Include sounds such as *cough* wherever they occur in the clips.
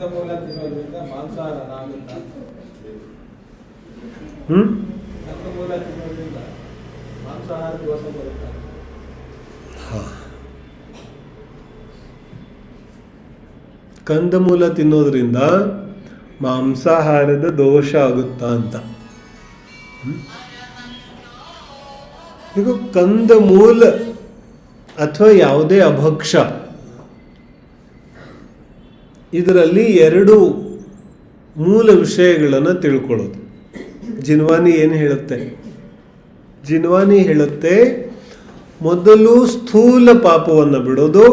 ಕಂದಮೂಲ ತಿನ್ನೋದ್ರಿಂದ ಮಾಂಸಾಹಾರ ಆಗುತ್ತಾ ತಿನ್ನೋದ್ರಿಂದ ಮಾಂಸಾಹಾರ ದೋಷ ಬರುತ್ತಾ? ಕಂದಮೂಲ ತಿನ್ನೋದ್ರಿಂದ ಮಾಂಸಾಹಾರದ ದೋಷ ಆಗುತ್ತಾ ಅಂತ? ಈಗ ಕಂದಮೂಲ ಅಥವಾ ಯಾವುದೇ ಅಭಕ್ಷ ಇದರಲ್ಲಿ ಎರಡು ಮೂಲ ವಿಷಯಗಳನ್ನು ತಿಳ್ಕೊಳ್ಳೋದು ಜಿನ್ವಾನಿ ಏನು ಹೇಳುತ್ತೆ ಜಿನ್ವಾನಿ ಹೇಳುತ್ತೆ ಮೊದಲು ಸ್ಥೂಲ ಪಾಪವನ್ನು ಬಿಡೋದು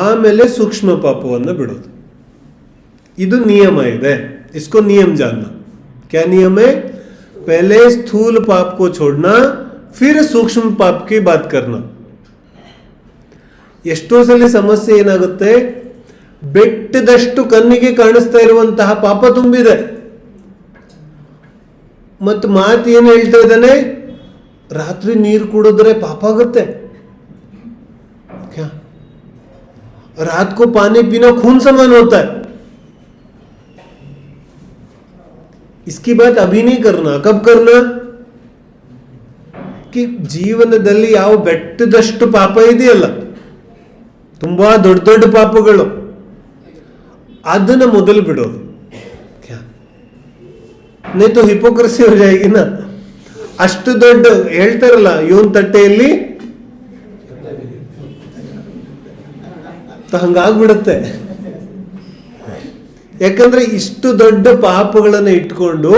ಆಮೇಲೆ ಸೂಕ್ಷ್ಮ ಪಾಪವನ್ನು ಬಿಡೋದು ಇದು ನಿಯಮ ಇದೆ इसको नियम जानना क्या नियम है पहले स्थूल पाप को छोड़ना फिर सूक्ष्म पाप की बात करना ಎಷ್ಟೋ ಸಲ ಸಮಸ್ಯೆ ಏನಾಗುತ್ತೆ ಬೆಟ್ಟದಷ್ಟು ಕಣ್ಣಿಗೆ ಕಾಣಿಸ್ತಾ ಇರುವಂತಹ ಪಾಪ ತುಂಬಿದೆ ಮತ್ತು ಮಾತು ಏನು ಹೇಳ್ತಾ ಇದ್ದಾನೆ ರಾತ್ರಿ ನೀರು ಕುಡಿದ್ರೆ ಪಾಪ ಆಗುತ್ತೆ क्या रात को पानी पीना खून समान होता है इसकी बात अभी नहीं करना कब करना कि ಜೀವನದಲ್ಲಿ ಯಾವ ಬೆಟ್ಟದಷ್ಟು ಪಾಪ ಇದೆಯಲ್ಲ ತುಂಬಾ ದೊಡ್ಡ ದೊಡ್ಡ ಪಾಪಗಳು ಅದನ್ನು ಮೊದಲು ಬಿಡೋದು. ನೈತು ಹಿಪೋಕ್ರಸಿ ಜಾಗಿನ ಅಷ್ಟು ದೊಡ್ಡ ಹೇಳ್ತಾರಲ್ಲ, ಇವನ್ ತಟ್ಟೆಯಲ್ಲಿ ಹಂಗಾಗ್ಬಿಡುತ್ತೆ. ಯಾಕಂದ್ರೆ ಇಷ್ಟು ದೊಡ್ಡ ಪಾಪಗಳನ್ನು ಇಟ್ಕೊಂಡು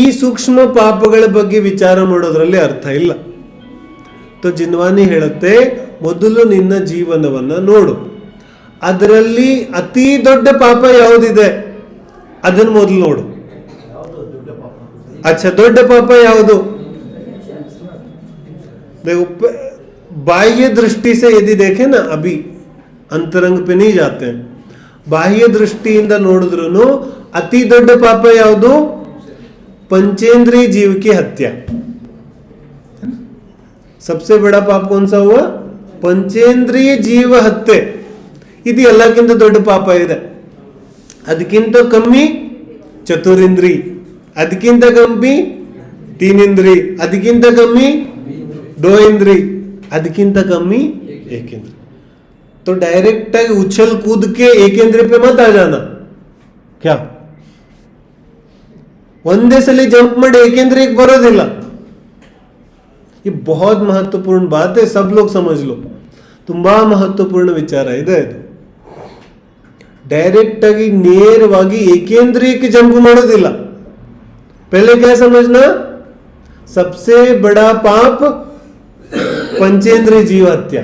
ಈ ಸೂಕ್ಷ್ಮ ಪಾಪಗಳ ಬಗ್ಗೆ ವಿಚಾರ ಮಾಡೋದ್ರಲ್ಲಿ ಅರ್ಥ ಇಲ್ಲ. ತೋ ಜಿನ್ವಾನಿ ಹೇಳುತ್ತೆ, ಮೊದಲು ನಿನ್ನ ಜೀವನವನ್ನ ನೋಡು. ಅದರಲ್ಲಿ ಅತಿ ದೊಡ್ಡ ಪಾಪ ಯಾವುದಿದೆ ಅದನ್ನು ಮೊದಲು ನೋಡು अच्छा ದೊಡ್ಡ ಪಾಪ ಯಾವುದು देखो प- बाह्य दृष्टि से यदि देखें ना अभी अंतरंग पे नहीं जाते हैं ಬಾಹ್ಯ ದೃಷ್ಟಿಯಿಂದ ನೋಡಿದ್ರು ಅತಿ ದೊಡ್ಡ ಪಾಪ ಯಾವುದು पंचेंद्रीय जीव की हत्या सबसे बड़ा पाप कौन सा हुआ ಪಂಚೇಂದ್ರಿಯ ಜೀವ ಹತ್ಯೆ ಇದು ಎಲ್ಲಕ್ಕಿಂತ ದೊಡ್ಡ ಪಾಪ ಇದೆ ಅದಕ್ಕಿಂತ ಕಮ್ಮಿ ಚತುರಿಂದ್ರಿ ಅದಕ್ಕಿಂತ ಕಮ್ಮಿ ತೀನಿಂದ್ರಿ ಅದಕ್ಕಿಂತ ಕಮ್ಮಿ दो इंद्री ಅದಕ್ಕಿಂತ ಕಮ್ಮಿ ಏಕೇಂದ್ರಿ तो डायरेक्ट उछल कूद के एकेंद्र पे मत आ जाना क्या ಒಂದೇ ಸಲ ಜಂಪ್ ಮಾಡಿ ಏಕೆಂದ್ರಿಗೆ ಬರೋದಿಲ್ಲ ये बहुत महत्वपूर्ण बात है सब लोग समझ लो ತುಂಬಾ ಮಹತ್ವಪೂರ್ಣ ವಿಚಾರ ಇದೆ ಇದು ಡೈರೆಕ್ಟಾಗಿ ನೇರವಾಗಿ ಏಕೇಂದ್ರೀಕ ಜಂಪ್ ಮಾಡೋದಿಲ್ಲ. ಪೆಹಲೆ ಕ್ಯಾ ಸಮಜ್ನ? ಸಬ್ಸೆ ಬಡ ಪಾಪ ಪಂಚೇಂದ್ರಿಯ ಜೀವ ಹತ್ಯ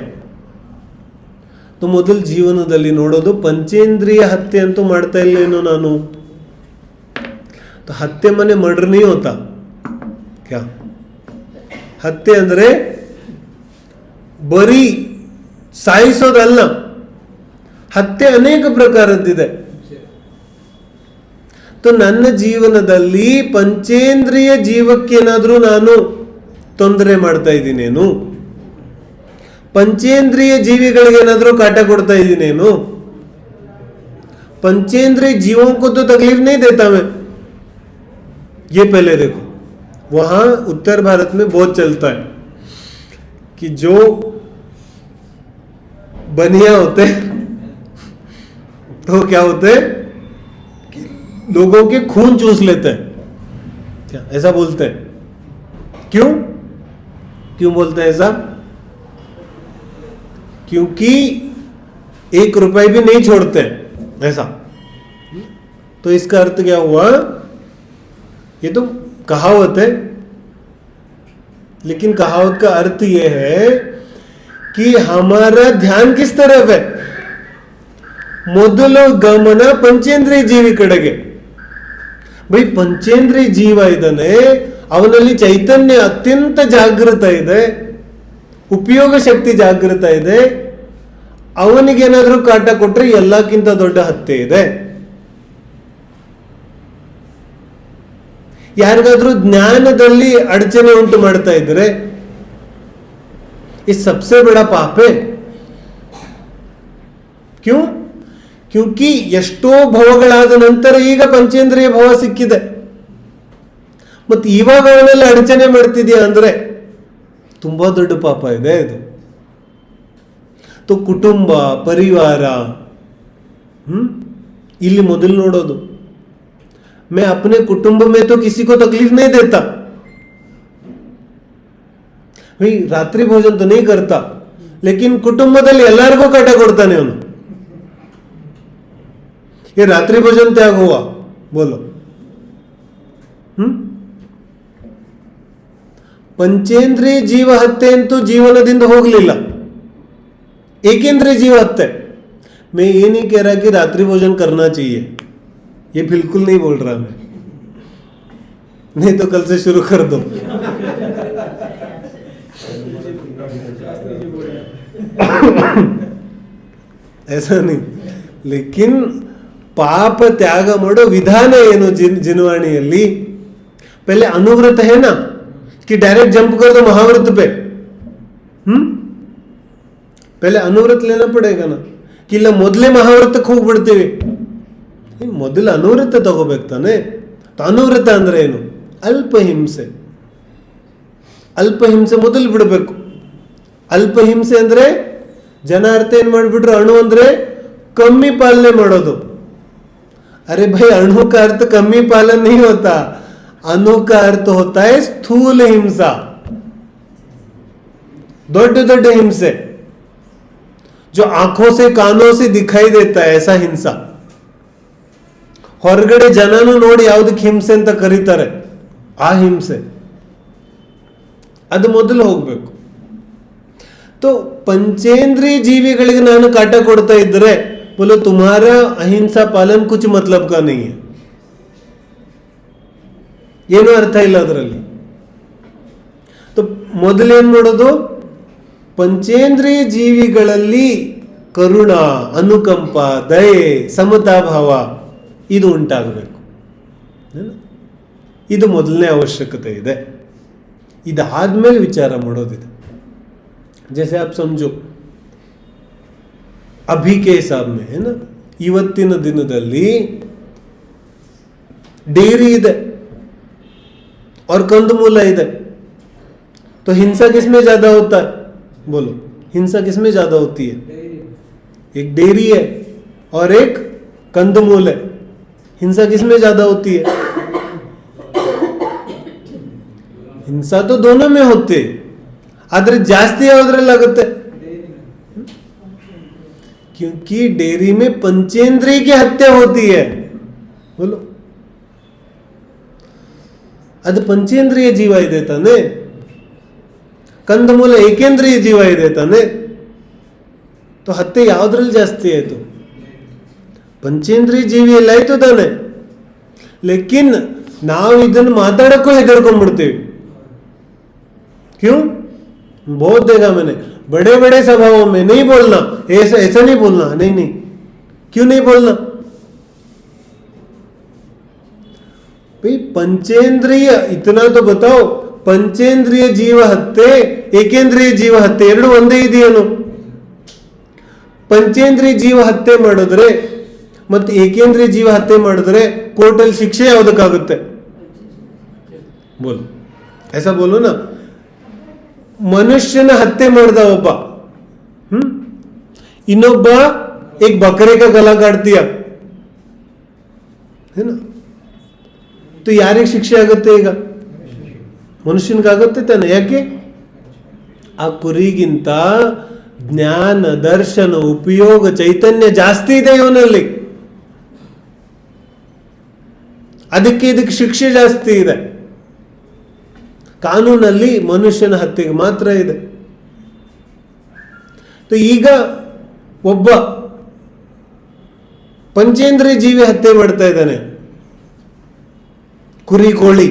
ಮೊದಲು ಜೀವನದಲ್ಲಿ ನೋಡೋದು ಪಂಚೇಂದ್ರಿಯ ಹತ್ಯೆ ಅಂತೂ ಮಾಡ್ತಾ ಇಲ್ಲೇನೋ ನಾನು. ಹತ್ಯೆ ಮನೆ ಮರ್ಡರ್ನೇ ಹೋತಾ ಕ್ಯಾ? ಹತ್ಯೆ ಅಂದರೆ ಬರೀ ಸಾಯಿಸೋದಲ್ಲ. ಹತ್ಯೆ ಅನೇಕ ಪ್ರಕಾರದ್ದಿದೆ तो ನನ್ನ ಜೀವನದಲ್ಲಿ ಪಂಚೇಂದ್ರಿಯ ಜೀವಕ್ಕೇನಾದ್ರೂ ನಾನು ತೊಂದರೆ ಮಾಡ್ತಾ ಇದ್ದೀನೇನು ಪಂಚೇಂದ್ರಿಯ ಜೀವಿಗಳಿಗೆ ಏನಾದ್ರೂ ಕಾಟ ಕೊಡ್ತಾ ಇದ್ದೀನೇನು पंचेंद्रिय जीवों को तो तकलीफ नहीं देता मैं ये पहले देखो वहां उत्तर भारत में बहुत चलता है कि जो बनिया होते हैं, तो क्या होते लोगों के खून चूस लेते हैं। क्या? ऐसा बोलते हैं। क्यों? क्यों बोलते हैं ऐसा? क्योंकि एक रुपए भी नहीं छोड़ते ऐसा। तो इसका अर्थ क्या हुआ? ये तो कहावत है। लेकिन कहावत का अर्थ यह है कि हमारा ध्यान किस तरफ़ है? ಮೊದಲು ಗಮನ ಪಂಚೇಂದ್ರಿಯ ಜೀವಿ ಕಡೆಗೆ. ಬೈ ಪಂಚೇಂದ್ರಿಯ ಜೀವ ಇದ್ದಾನೆ, ಅವನಲ್ಲಿ ಚೈತನ್ಯ ಅತ್ಯಂತ ಜಾಗೃತ ಇದೆ, ಉಪಯೋಗ ಶಕ್ತಿ ಜಾಗೃತ ಇದೆ, ಅವನಿಗೇನಾದ್ರೂ ಕಾಟ ಕೊಟ್ರೆ ಎಲ್ಲಕ್ಕಿಂತ ದೊಡ್ಡ ಹತ್ಯೆ ಇದೆ. ಯಾರಿಗಾದ್ರೂ ಜ್ಞಾನದಲ್ಲಿ ಅಡಚಣೆ ಉಂಟು ಮಾಡ್ತಾ ಇದ್ರೆ, ಈ ಸಬ್ಸೆ ಬೇಡ ಪಾಪೆ. क्यों ಕ್ಯೂಕಿ ಎಷ್ಟೋ ಭವಗಳಾದ ನಂತರ ಈಗ ಪಂಚೇಂದ್ರಿಯ ಭವ ಸಿಕ್ಕಿದೆ ಮತ್ತು ಇವಾಗ ಅವನೆಲ್ಲ ಅಡಚಣೆ ಮಾಡ್ತಿದ್ಯಾ ಅಂದ್ರೆ ತುಂಬಾ ದೊಡ್ಡ ಪಾಪ ಇದೆ ಇದು ತು ಕುಟುಂಬ ಪರಿವಾರ ಹ್ಮ್ ಇಲ್ಲಿ ಮೊದಲು ನೋಡೋದು मैं अपने कुटुंब में तो किसी को तकलीफ नहीं देता भाई रात्रि भोजन तो नहीं करता लेकिन ಕುಟುಂಬದಲ್ಲಿ ಎಲ್ಲರಿಗೂ ಕಾಟ ಕೊಡ್ತಾನೆ ಅವನು ये रात्रि भोजन त्याग हुआ बोलो ಹ್ಮ್ ಪಂಚೇಂದ್ರಿಯ ಜೀವ ಹತ್ಯೆ ಅಂತೂ ಜೀವನದಿಂದ ಹೋಗಲಿಲ್ಲ एकेंद्रीय जीव हत्या मैं ये नहीं कह रहा कि रात्रि भोजन करना चाहिए ये बिल्कुल नहीं बोल रहा मैं नहीं तो कल से शुरू कर दो *coughs* ऐसा नहीं लेकिन ಪಾಪ ತ್ಯಾಗ ಮಾಡೋ ವಿಧಾನ ಏನು ಜಿನ್ ಜಿನವಾಣಿಯಲ್ಲಿ? ಪೆಲೆ ಅನುವೃತ ಏನ ಕಿ ಡೈರೆಕ್ಟ್ ಜಂಪ್ ಕರೆದು ಮಹಾವೃತ ಪೆ. ಹ್ಮ್? ಪೆಲೆ ಅನುವೃತ ಲೇನ ಇಲ್ಲ ಮೊದಲೇ ಮಹಾವೃತಕ್ಕೆ ಹೋಗ್ಬಿಡ್ತೀವಿ. ಮೊದಲು ಅನುವೃತ ತಗೋಬೇಕು ತಾನೆ? ಅನುವೃತ ಅಂದ್ರೆ ಏನು? ಅಲ್ಪ ಹಿಂಸೆ. ಅಲ್ಪ ಹಿಂಸೆ ಮೊದಲು ಬಿಡಬೇಕು. ಅಲ್ಪ ಹಿಂಸೆ ಅಂದರೆ ಜನ ಅರ್ಥ ಏನ್ ಮಾಡಿಬಿಟ್ರು? ಅಣು ಅಂದ್ರೆ ಕಮ್ಮಿ ಪಾಲನೆ ಮಾಡೋದು. अरे भाई अणु का अर्थ कमी पालन नहीं होता अणु का अर्थ होता है स्थूल हिंसा दौड़ दौड़ हिंसे जो आंखों से कानों से दिखाई देता है ऐसा हिंसा ಹೊರಗಡೆ ಜನನು ನೋಡಿ ಯಾವ್ದಕ್ಕೆ ಹಿಂಸೆ ಅಂತ ಕರೀತಾರೆ ಆ ಹಿಂಸೆ ಅದು ಮೊದಲು ಹೋಗ್ಬೇಕು तो पंचेंद्रीय ಜೀವಿಗಳಿಗೆ ನಾನು ಕಾಟ ಕೊಡ್ತಾ ಇದ್ರೆ बोलो तुम्हारा अहिंसा पालन कुछ मतलब का नहीं है ಏನು ಅರ್ಥ ಇಲ್ಲ ಅದರಲ್ಲಿ तो ಮೊದಲೇನ್ ಮಾಡೋದು ಪಂಚೇಂದ್ರಿಯ ಜೀವಿಗಳಲ್ಲಿ ಕರುಣ ಅನುಕಂಪ ದಯೆ ಸಮತಾಭಾವ ಇದು ಉಂಟಾಗಬೇಕು ಏನು? ಇದು ಮೊದಲನೇ ಅವಶ್ಯಕತೆ ಇದೆ ಇದಾದ್ಮೇಲೆ ವಿಚಾರ ಮಾಡೋದಿದೆ जैसे आप समझो ಅಭಿ ಕೆ ಹಿಸಾಬ್ ಮೇ ಏನ ಇವತ್ತಿನ ದಿನದಲ್ಲಿ ಡೇರಿ ಇದೆ और कंदमूल ಇದೆ तो हिंसा किसमें ज्यादा होता है बोलो हिंसा किसमें ज्यादा होती है एक डेयरी है और एक कंदमूल है हिंसा किसमें ज्यादा होती है हिंसा तो दोनों में होते है ಆದ್ರೆ ಜಾಸ್ತಿ ಯಾವ್ದ್ರಲ್ಲಾಗುತ್ತೆ क्योंकि डेयरी में पंचेंद्रिय की हत्या होती है बोलो ಅದು ಪಂಚೇಂದ್ರಿಯ ಜೀವ ಇದೆ ತಾನೆ ಕಂದಮೂಲ ಏಕೇಂದ್ರಿಯ ಜೀವ ಇದೆ ತಾನೆ तो ಹತ್ಯೆ ಯಾವ್ದ್ರಲ್ಲಿ ಜಾಸ್ತಿ ಆಯ್ತು ಪಂಚೇಂದ್ರಿಯ ಜೀವಿಯಲ್ಲಿ ಆಯ್ತು ತಾನೆ ಲೇಕಿನ್ ನಾವು ಇದನ್ನು ಮಾತಾಡಕ್ಕೂ ಹೆದರ್ಕೊಂಡ್ಬಿಡ್ತೀವಿ क्यों बहुत देखा मैंने बड़े बड़े सभाओं में नहीं बोलना ऐसा ऐसा नहीं बोलना नहीं नहीं क्यों नहीं बोलना भाई पंचेंद्रिय इतना तो बताओ पंचेंद्रिय जीव हत्ये ಏಕೇಂದ್ರಿಯ ಜೀವ ಹತ್ಯೆ ಎರಡು ಒಂದೇ ಇದೆಯೇನು ಪಂಚೇಂದ್ರಿಯ ಜೀವ ಹತ್ಯೆ ಮಾಡಿದ್ರೆ ಮತ್ತು ಏಕೇಂದ್ರಿಯ ಜೀವ ಹತ್ಯೆ ಮಾಡಿದ್ರೆ ಕೋರ್ಟಲ್ಲಿ ಶಿಕ್ಷೆ ಯಾವುದಕ್ಕಾಗುತ್ತೆ ಬೋಲು ऐसा बोलो ना ಮನುಷ್ಯನ ಹತ್ಯೆ ಮಾಡಿದ ಒಬ್ಬ ಹ್ಮ್ ಇನ್ನೊಬ್ಬ एक बकरे का गला काट दिया है ना तो ಯಾರಿಗೆ ಶಿಕ್ಷೆ ಆಗುತ್ತೆ ಈಗ ಮನುಷ್ಯನಿಗಾಗುತ್ತೆ ತಾನೆ ಯಾಕೆ ಆ ಕುರಿಗಿಂತ ಜ್ಞಾನ ದರ್ಶನ ಉಪಯೋಗ ಚೈತನ್ಯ ಜಾಸ್ತಿ ಇದೆ ಇವನಲ್ಲಿ ಅದಕ್ಕೆ ಇದಕ್ಕೆ ಶಿಕ್ಷೆ ಜಾಸ್ತಿ ಇದೆ ಕಾನೂನಲ್ಲಿ ಮನುಷ್ಯನ ಹತ್ಯೆಗೆ ಮಾತ್ರ ಇದೆ तो ಈಗ ಒಬ್ಬ ಪಂಚೇಂದ್ರಿಯ ಜೀವಿ ಹತ್ಯೆ ಮಾಡ್ತಾ ಇದ್ದಾನೆ ಕುರಿ ಕೋಳಿ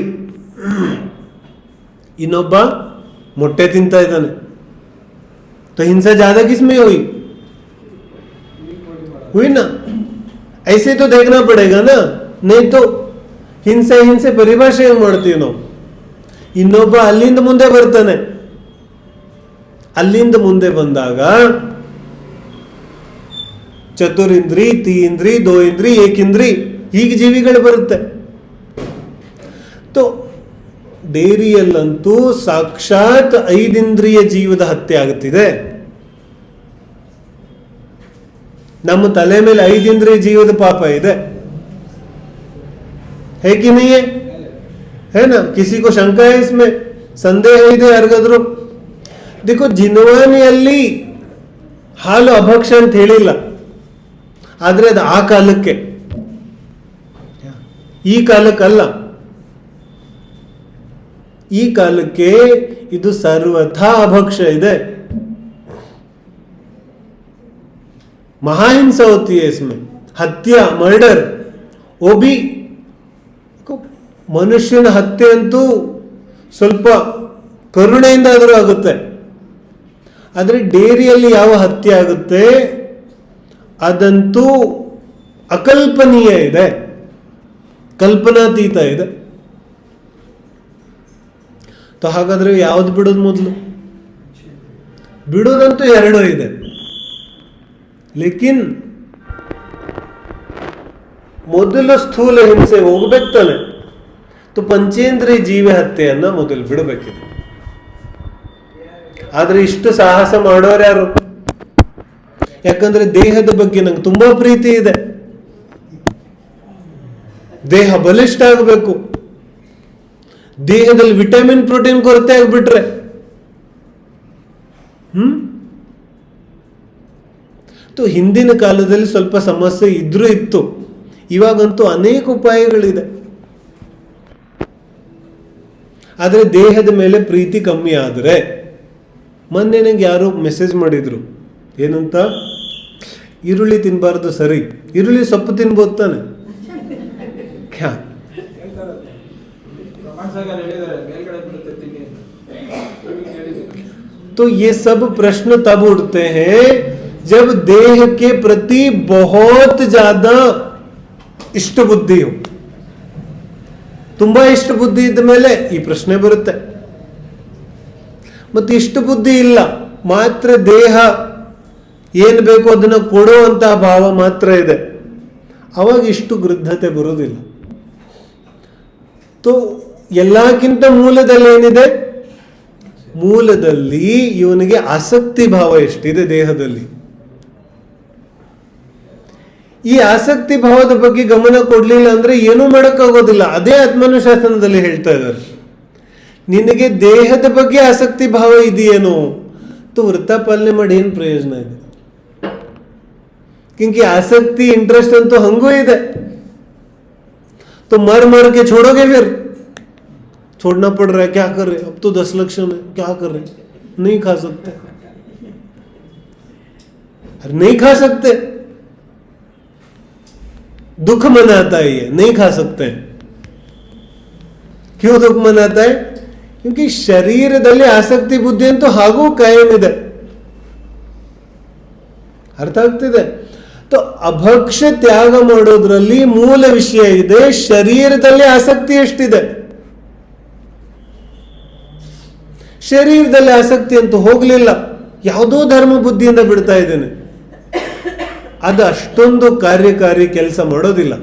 ಇನ್ನೊಬ್ಬ ಮೊಟ್ಟೆ ತಿಂತಾ ಇದ್ದಾನೆ तो हिंसा ज्यादा किसमें हुई हुई ना ऐसे तो देखना पड़ेगा ना नहीं तो ಹಿಂಸೆ ಹಿಂಸೆ ಪರಿಭಾಷೆ ಹೆಂಗ್ ಮಾಡ್ತೀವಿ ನಾವು ಇನ್ನೊಬ್ಬ ಅಲ್ಲಿಂದ ಮುಂದೆ ಬರ್ತಾನೆ. ಅಲ್ಲಿಂದ ಮುಂದೆ ಬಂದಾಗ ಚತುರಿಂದ್ರಿ ತೀಂದ್ರಿ ದ್ವೈಂದ್ರಿ ಏಕಿಂದ್ರಿ, ಹೀಗೆ ಜೀವಿಗಳು ಬರುತ್ತೆ. ತೋ, ಡೇರಿಯಲ್ಲಂತೂ ಸಾಕ್ಷಾತ್ ಐದಿಂದ್ರಿಯ ಜೀವದ ಹತ್ಯೆ ಆಗುತ್ತಿದೆ. ನಮ್ಮ ತಲೆ ಮೇಲೆ ಐದಿಂದ್ರಿಯ ಜೀವದ ಪಾಪ ಇದೆ. ಹೇಗಿನೆಯೇ? है है ना किसी को शंका है इसमें ಸಂದೇಹ ಇದೆ ಯಾರಿಗಾದ್ರು देखो ಜಿನ್ವಾನಿಯಲ್ಲಿ ಹಾಲು ಅಭಕ್ಷ ಅಂತ ಹೇಳಿಲ್ಲ ಆದ್ರೆ ಅದು ಆ ಕಾಲಕ್ಕೆ ಈ ಕಾಲಕ್ಕಲ್ಲ ಈ ಕಾಲಕ್ಕೆ ಇದು ಸರ್ವಥಾ ಅಭಕ್ಷ ಇದೆ महाहिंसा होती है इसमें हत्या मर्डर वो भी ಮನುಷ್ಯನ ಹತ್ಯೆ ಅಂತೂ ಸ್ವಲ್ಪ ಕರುಣೆಯಿಂದ ಆದರೂ ಆಗುತ್ತೆ. ಆದರೆ ಡೇರಿಯಲ್ಲಿ ಯಾವ ಹತ್ಯೆ ಆಗುತ್ತೆ? ಅದಂತೂ ಅಕಲ್ಪನೀಯ ಇದೆ. ಕಲ್ಪನಾತೀತ ಇದೆ. ಹಾಗಾದ್ರೆ ಯಾವ್ದು ಬಿಡೋದು ಮೊದಲು? ಬಿಡೋದಂತೂ ಎರಡೂ ಇದೆ. ಲೇಕಿನ್ ಮೊದಲು ಸ್ಥೂಲ ಹಿಂಸೆ ಹೋಗ್ಬೇಕು ತಾನೆ. ತು ಪಂಚೇಂದ್ರಿಯ ಜೀವ ಹತ್ಯೆಯನ್ನ ಮೊದಲು ಬಿಡಬೇಕಿದೆ. ಆದ್ರೆ ಇಷ್ಟು ಸಾಹಸ ಮಾಡೋರು ಯಾರು? ಯಾಕಂದ್ರೆ ದೇಹದ ಬಗ್ಗೆ ನಂಗೆ ತುಂಬಾ ಪ್ರೀತಿ ಇದೆ. ದೇಹ ಬಲಿಷ್ಠ ಆಗಬೇಕು. ದೇಹದಲ್ಲಿ ವಿಟಮಿನ್ ಪ್ರೋಟೀನ್ ಕೊರತೆ ಆಗ್ಬಿಟ್ರೆ. ಹ್ಮ್? ಹಿಂದಿನ ಕಾಲದಲ್ಲಿ ಸ್ವಲ್ಪ ಸಮಸ್ಯೆ ಇದ್ರೂ ಇತ್ತು. ಇವಾಗಂತೂ ಅನೇಕ ಉಪಾಯಗಳಿದೆ. ಆದರೆ ದೇಹದ ಮೇಲೆ ಪ್ರೀತಿ ಕಮ್ಮಿ ಆದರೆ ಮೊನ್ನೆ ನಂಗೆ ಯಾರೋ ಮೆಸೇಜ್ ಮಾಡಿದ್ರು ಏನಂತ ಈರುಳ್ಳಿ ತಿನ್ನಬಾರ್ದು ಸರಿ ಈರುಳ್ಳಿ ಸೊಪ್ಪು ತಿನ್ಬೋದು ತಾನೆ ಕ್ಯಾ ಹೇಳ್ತಾರೆ ಪ್ರಮಾಣ ಸಾಗರ್ ಹೇಳಿದ್ದಾರೆ ಮೇಲ್ಗಡೆ ಬರುತ್ತೆ ತಿನ್ನಿ ಅಂತ ನಿಮಗೆ ಹೇಳಿದ್ದೀನಿ तो ये सब प्रश्न तब उठते हैं जब देह के प्रति बहुत ज्यादा ಇಷ್ಟ ಬುದ್ಧಿ हो ತುಂಬಾ ಇಷ್ಟ ಬುದ್ಧಿ ಇದ್ದ ಮೇಲೆ ಈ ಪ್ರಶ್ನೆ ಬರುತ್ತೆ. ಮತ್ತೆ ಇಷ್ಟು ಬುದ್ಧಿ ಇಲ್ಲ, ಮಾತ್ರ ದೇಹ ಏನು ಬೇಕು ಅದನ್ನು ಕೊಡುವಂತಹ ಭಾವ ಮಾತ್ರ ಇದೆ. ಅವಾಗ ಇಷ್ಟು ಗೃದ್ಧತೆ ಬರುವುದಿಲ್ಲ. ತೋ, ಎಲ್ಲಕ್ಕಿಂತ ಮೂಲದಲ್ಲಿ ಏನಿದೆ? ಮೂಲದಲ್ಲಿ ಇವನಿಗೆ ಆಸಕ್ತಿ ಭಾವ ಎಷ್ಟಿದೆ ದೇಹದಲ್ಲಿ. ಈ ಆಸಕ್ತಿ ಭಾವದ ಬಗ್ಗೆ ಗಮನ ಕೊಡ್ಲಿಲ್ಲ ಅಂದ್ರೆ ಏನೂ ಮಾಡೋಕ್ಕಾಗೋದಿಲ್ಲ ಅದೇ ಆತ್ಮನುಶಾಸನದಲ್ಲಿ ಹೇಳ್ತಾ ಇದ್ದಾರೆ ನಿನಗೆ ದೇಹದ ಬಗ್ಗೆ ಆಸಕ್ತಿ ಭಾವ ಇದೆಯೇನೋ ತು ವೃತ್ತ ಪಾಲನೆ ಮಾಡಿ ಏನು ಪ್ರಯೋಜನ ಇದೆ क्योंकि आसक्ति इंटरेस्ट ಅಂತೂ ಹಂಗೂ ಇದೆ तो मर मर के छोड़ोगे फिर छोड़ना पड़ रहा है क्या कर रहे अब तो दस लक्ष्य में क्या कर रहे नहीं खा सकते अरे नहीं खा सकते दुख मनाता है ये नहीं खा सकते क्यों दुख मनाता है क्योंकि ಶರೀರದಲ್ಲಿ ಆಸಕ್ತಿ ಬುದ್ಧಿ ಅಂತೂ ಹಾಗೂ ಕಾಯಂ ಇದೆ ಅರ್ಥ ಆಗ್ತಿದೆ तो ಅಭಕ್ಷ್ಯ ತ್ಯಾಗ ಮಾಡೋದ್ರಲ್ಲಿ ಮೂಲ ವಿಷಯ ಇದೆ ಶರೀರದಲ್ಲಿ ಆಸಕ್ತಿ ಎಷ್ಟಿದೆ ಶರೀರದಲ್ಲಿ ಆಸಕ್ತಿ ಅಂತೂ ಹೋಗ್ಲಿಲ್ಲ ಯಾವುದೋ ಧರ್ಮ ಬುದ್ಧಿಯಿಂದ ಬಿಡ್ತಾ ಇದ್ದೇನೆ ಅದು ಅಷ್ಟೊಂದು ಕಾರ್ಯಕಾರಿ ಕೆಲಸ ಮಾಡೋದಿಲ್ಲ.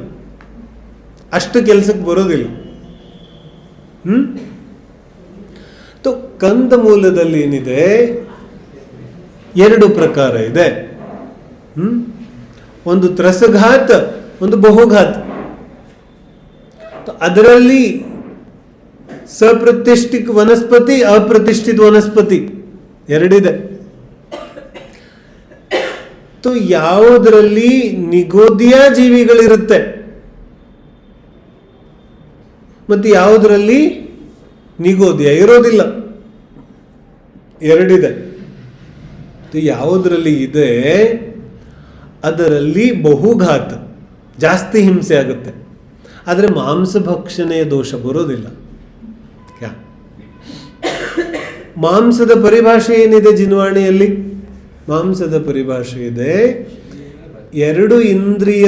ಅಷ್ಟು ಕೆಲಸಕ್ಕೆ ಬರೋದಿಲ್ಲ. ಹ್ಮ್? ಕಂದ ಮೂಲದಲ್ಲಿ ಏನಿದೆ? ಎರಡು ಪ್ರಕಾರ ಇದೆ. ಹ್ಮ್? ಒಂದು ತ್ರಸಘಾತ, ಒಂದು ಬಹುಘಾತ. ಅದರಲ್ಲಿ ಸಪ್ರತಿಷ್ಠಿತ ವನಸ್ಪತಿ, ಅಪ್ರತಿಷ್ಠಿತ ವನಸ್ಪತಿ ಎರಡಿದೆ. तो ಯಾವುದರಲ್ಲಿ ನಿಗೋದಿಯ ಜೀವಿಗಳಿರುತ್ತೆ? ಮತ್ತು ಯಾವುದರಲ್ಲಿ ನಿಗೋದಿಯ? ಇರೋದಿಲ್ಲ. ಎರಡಿದೆ. ಯಾವುದರಲ್ಲಿ ಇದೆ? ಅದರಲ್ಲಿ ಬಹುಘಾತ. ಜಾಸ್ತಿ ಹಿಂಸೆ ಆಗುತ್ತೆ. ಆದರೆ ಮಾಂಸಭಕ್ಷಣೆಯ ದೋಷ ಬರೋದಿಲ್ಲ. ಮಾಂಸದ ಪರಿಭಾಷೆ ಏನಿದೆ ಜಿನ್ವಾಣಿಯಲ್ಲಿ? ಮಾಂಸದ ಪರಿಭಾಷೆ ಇದೆ. ಎರಡು ಇಂದ್ರಿಯ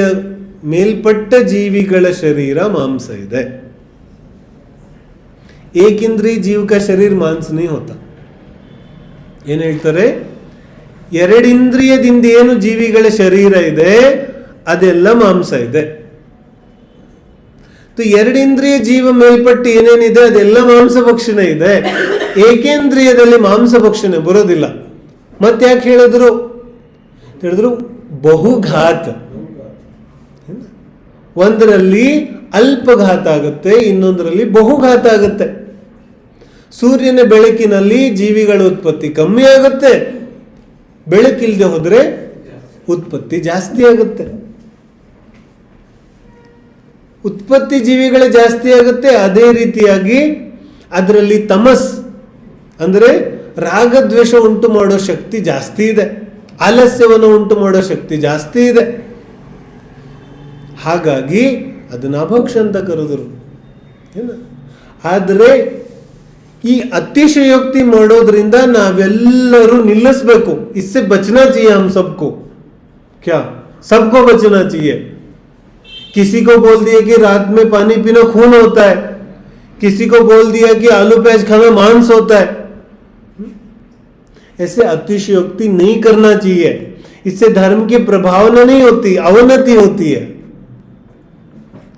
ಮೇಲ್ಪಟ್ಟ ಜೀವಿಗಳ ಶರೀರ ಮಾಂಸ ಇದೆ. ಏಕಿಂದ್ರಿ ಜೀವಕ ಶರೀರ ಮಾಂಸನೇ ಹೋತ ಏನು ಹೇಳ್ತಾರೆ? ಎರಡಿಂದ್ರಿಯದಿಂದ ಏನು ಜೀವಿಗಳ ಶರೀರ ಇದೆ, ಅದೆಲ್ಲ ಮಾಂಸ ಇದೆ. ಎರಡಿಂದ್ರಿಯ ಜೀವ ಮೇಲ್ಪಟ್ಟು ಏನೇನಿದೆ, ಅದೆಲ್ಲ ಮಾಂಸ ಭಕ್ಷಣೆ ಇದೆ. ಏಕೇಂದ್ರಿಯದಲ್ಲಿ ಮಾಂಸ ಭಕ್ಷಣೆ ಬರೋದಿಲ್ಲ. ಮತ್ತೆ ಯಾಕೆ ಹೇಳಿದ್ರು? ಹೇಳಿದ್ರು ಬಹುಘಾತ. ಒಂದರಲ್ಲಿ ಅಲ್ಪಘಾತ ಆಗುತ್ತೆ, ಇನ್ನೊಂದರಲ್ಲಿ ಬಹುಘಾತ ಆಗುತ್ತೆ. ಸೂರ್ಯನ ಬೆಳಕಿನಲ್ಲಿ ಜೀವಿಗಳ ಉತ್ಪತ್ತಿ ಕಮ್ಮಿ ಆಗುತ್ತೆ. ಬೆಳಕಿಲ್ಲದೆ ಹೋದ್ರೆ ಉತ್ಪತ್ತಿ ಜಾಸ್ತಿ ಆಗುತ್ತೆ. ಉತ್ಪತ್ತಿ ಜೀವಿಗಳೇ ಜಾಸ್ತಿ ಆಗುತ್ತೆ. ಅದೇ ರೀತಿಯಾಗಿ ಅದರಲ್ಲಿ ತಮಸ್ ಅಂದರೆ ರಾಗದ್ವೇಷ ಉಂಟು ಮಾಡೋ ಶಕ್ತಿ ಜಾಸ್ತಿ ಇದೆ ಆಲಸ್ಯವನ್ನು ಉಂಟು ಮಾಡೋ ಶಕ್ತಿ ಜಾಸ್ತಿ ಇದೆ ಹಾಗಾಗಿ ಅದನ್ನ ಅಭಕ್ಷ ಅಂತ ಕರೆದರು ಏನು ಆದರೆ ಈ ಅತಿಶಯೋಕ್ತಿ ಮಾಡೋದ್ರಿಂದ ನಾವೆಲ್ಲರೂ ನಿಲ್ಲಿಸ್ಬೇಕು इससे बचना चाहिए हम सबको क्या सबको बचना चाहिए किसी को बोल दिया कि रात में पानी पीना खून होता है किसी को बोल दिया कि आलू प्याज खाना मांस होता है ऐसे अतिशयोक्ति नहीं करना चाहिए इससे धर्म की प्रभावना नहीं होती अवनति होती है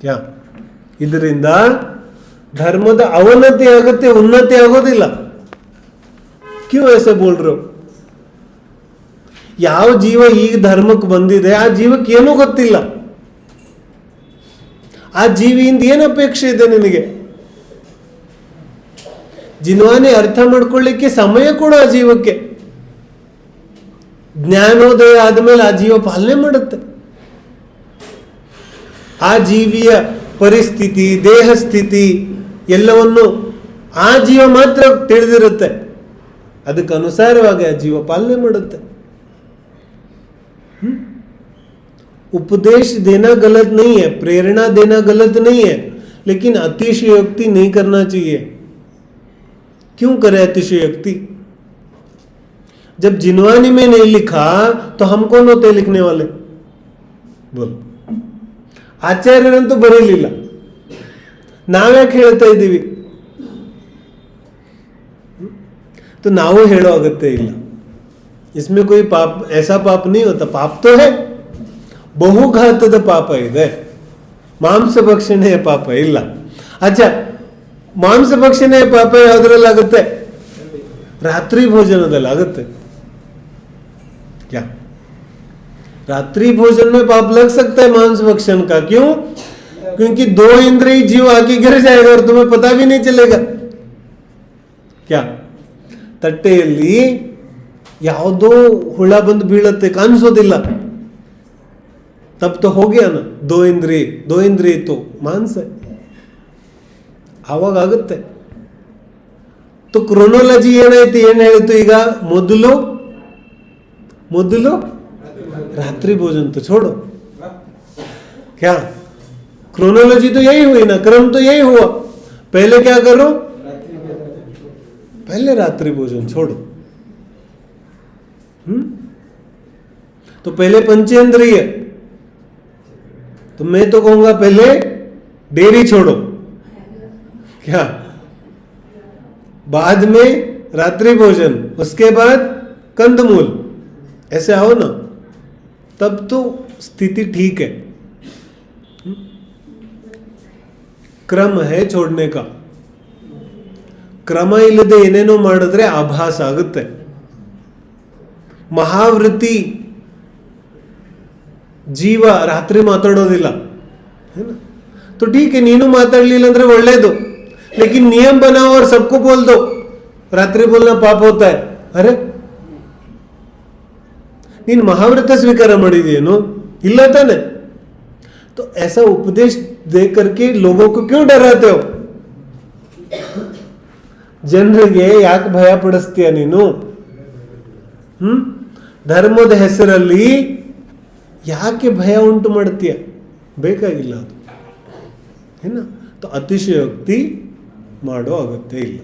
क्या ಇದರಿಂದ ಧರ್ಮದ ಅವನತಿ ಆಗುತ್ತೆ ಉನ್ನತಿ ಆಗೋದಿಲ್ಲ ಕ್ಯೂ ಎಸೆ ಬೋಲ್ರು ಯಾವ ಜೀವ ಈಗ ಧರ್ಮಕ್ಕೆ ಬಂದಿದೆ ಆ ಜೀವಕ್ಕೆ ಏನೂ ಗೊತ್ತಿಲ್ಲ ಆ ಜೀವಿಯಿಂದ ಏನು ಅಪೇಕ್ಷೆ ಇದೆ ನಿನಗೆ ಜಿನ್ವಾನೆ ಅರ್ಥ ಮಾಡ್ಕೊಳ್ಳಿಕ್ಕೆ ಸಮಯ ಕೊಡು ಆ ಜೀವಕ್ಕೆ ಜ್ಞಾನೋದಯ ಆದಮೇಲೆ ಆ ಜೀವ ಪಾಲನೆ ಮಾಡುತ್ತೆ ಆ ಜೀವಿಯ ಪರಿಸ್ಥಿತಿ ದೇಹ ಸ್ಥಿತಿ ಎಲ್ಲವನ್ನು ಆ ಜೀವ ಮಾತ್ರ ತಿಳಿದಿರುತ್ತೆ ಅದಕ್ಕೆ ಅನುಸಾರವಾಗಿ ಆ ಜೀವ ಪಾಲನೆ ಮಾಡುತ್ತೆ हम्म? उपदेश देना गलत नहीं है प्रेरणा देना गलत नहीं है लेकिन अतिशयोक्ति नहीं करना चाहिए क्यों करे अतिशयोक्ति जब जिनवानी में नहीं लिखा तो हम कौन होते हैं लिखने वाले बोल ಆಚಾರ್ಯರಂತೂ ಬರೀಲಿಲ್ಲ ನಾವ್ಯಾಕೆ ಹೇಳ್ತಾ ಇದ್ದೀವಿ तो ನಾವು ಹೇಳೋ ಅಗತ್ಯ ಇಲ್ಲ इसमें कोई पाप ऐसा पाप नहीं होता पाप तो है ಬಹುಘಾತದ ಪಾಪ ಇದೆ ಮಾಂಸ ಭಕ್ಷಣೆಯ ಪಾಪ ಇಲ್ಲ ಅಚ್ಚ ಮಾಂಸ ಭಕ್ಷಣೆಯ ಪಾಪ ಯಾವುದ್ರಲ್ಲಿ ಆಗುತ್ತೆ ರಾತ್ರಿ ಭೋಜನದಲ್ಲಿ ಆಗುತ್ತೆ रात्रि भोजन में पाप लग सकता है मांस भक्षण का क्यों क्योंकि दो इंद्रिय जीव आके गिर जाएगा और तुम्हें पता भी नहीं चलेगा क्या ತಟ್ಟೆಯಲ್ಲಿ ಯಾವುದೋ ಹುಳ ಬಂದು ಬೀಳತ್ತೆ ಕಾಣಿಸೋದಿಲ್ಲ ತಪ್ಪು तो हो गया ना दो इंद्रिय दो इंद्रिय तो ಮಾಂಸ ಆವಾಗ ಆಗುತ್ತೆ तो ಕ್ರೊನೊಲಜಿ ಏನಾಯ್ತು ಏನು ಹೇಳಿತು ಈಗ ಮೊದಲು ಮೊದಲು रात्रि भोजन तो छोड़ो। क्या? क्रोनोलॉजी तो यही हुई ना, क्रम तो यही हुआ। पहले क्या करो? पहले रात्रि भोजन छोड़ो। हम्म? तो पहले पंचेंद्रिय। तो मैं तो कहूँगा पहले डेयरी छोड़ो। क्या? बाद में रात्रि भोजन, उसके बाद कंदमूल। ऐसे आओ ना। तब तो स्थिति ठीक है हम्म? ಕ್ರಮ ಹೇ छोड़ने का ಕ್ರಮ ಇಲ್ಲದೆ ಏನೇನೋ ಮಾಡಿದ್ರೆ ಆಭಾಸ ಆಗುತ್ತೆ ಮಹಾವೃತ್ತಿ ಜೀವ ರಾತ್ರಿ ಮಾತಾಡೋದಿಲ್ಲ है ना? तो ठीक है ನೀನು ಮಾತಾಡ್ಲಿಲ್ಲ ಅಂದ್ರೆ ಒಳ್ಳೇದು लेकिन नियम बनाओ और सबको बोल दो रात्रि बोलना पाप होता है अरे ನೀನು ಮಹಾವ್ರತ ಸ್ವೀಕಾರ ಮಾಡಿದೇನು ಇಲ್ಲ ತಾನೆ. तो ऐसा उपदेश दे करके लोगों को क्यों ಜನರಿಗೆ ಯಾಕೆ ಭಯ ಪಡಿಸ್ತೀಯ ನೀನು? ಹ್ಮ್? ಧರ್ಮದ ಹೆಸರಲ್ಲಿ ಯಾಕೆ ಭಯ ಉಂಟು ಮಾಡ್ತೀಯ? ಬೇಕಾಗಿಲ್ಲ ಅದು. ಏನ? ಅತಿಶಯೋಕ್ತಿ ಮಾಡೋ ಅಗತ್ಯ ಇಲ್ಲ.